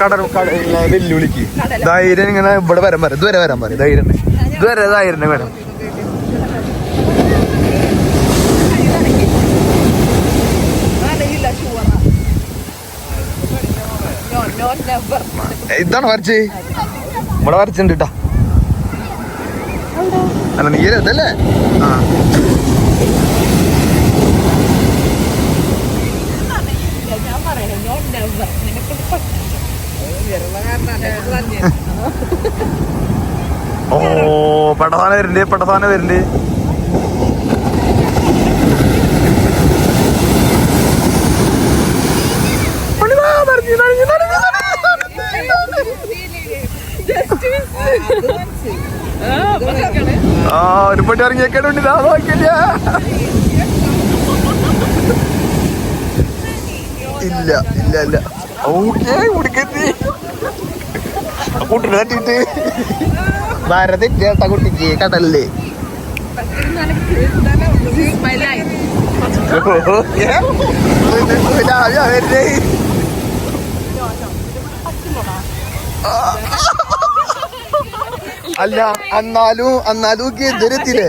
കടൽ വെല്ലുവിളിക്ക്. ധൈര്യം ഇങ്ങനെ ഇവിടെ വരാൻ പറയും. ഇതുവരെ വരാൻ പറയും. ധൈര്യം ഇതുവരെ ധൈര്യം വേണം ഇതാണ് വരച്ച്. ഇവിടെ വരച്ചിട്ടുണ്ട് കേട്ടാ അല്ല നീ ഇതല്ലേ? ആ. ഓ പെട്ടസാന വരുന്നുണ്ട് പെട്ടസാന വരുന്നുണ്ട് നനഞ്ഞു, നനഞ്ഞു, നനഞ്ഞു. ആ ഒരു പട്ടി ഇറങ്ങിയേക്കാണ്ട് ഇതാ നോക്കില്ല ഇല്ല ഇല്ല ഇല്ല. ഓക്കെ കുടിക്കത്തി കുട്ടിനെ തട്ടിട്ട് ഭാരത ചേട്ടാ കുട്ടിക്ക് കടലിൽ. വരുന്നേ. അല്ല എന്നാലും എന്നാലും ധരത്തില്ലേ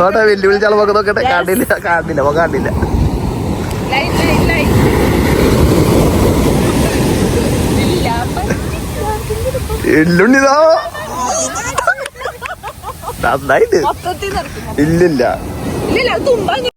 നോട്ടെ വെല്ലുവിളിച്ച ആളെ നോക്കട്ടെ. കാണില്ല കാണില്ല മോ കാണില്ല. എല്ലുണ്ണിതാ നന്നായിട്ട്. ഇല്ലില്ല.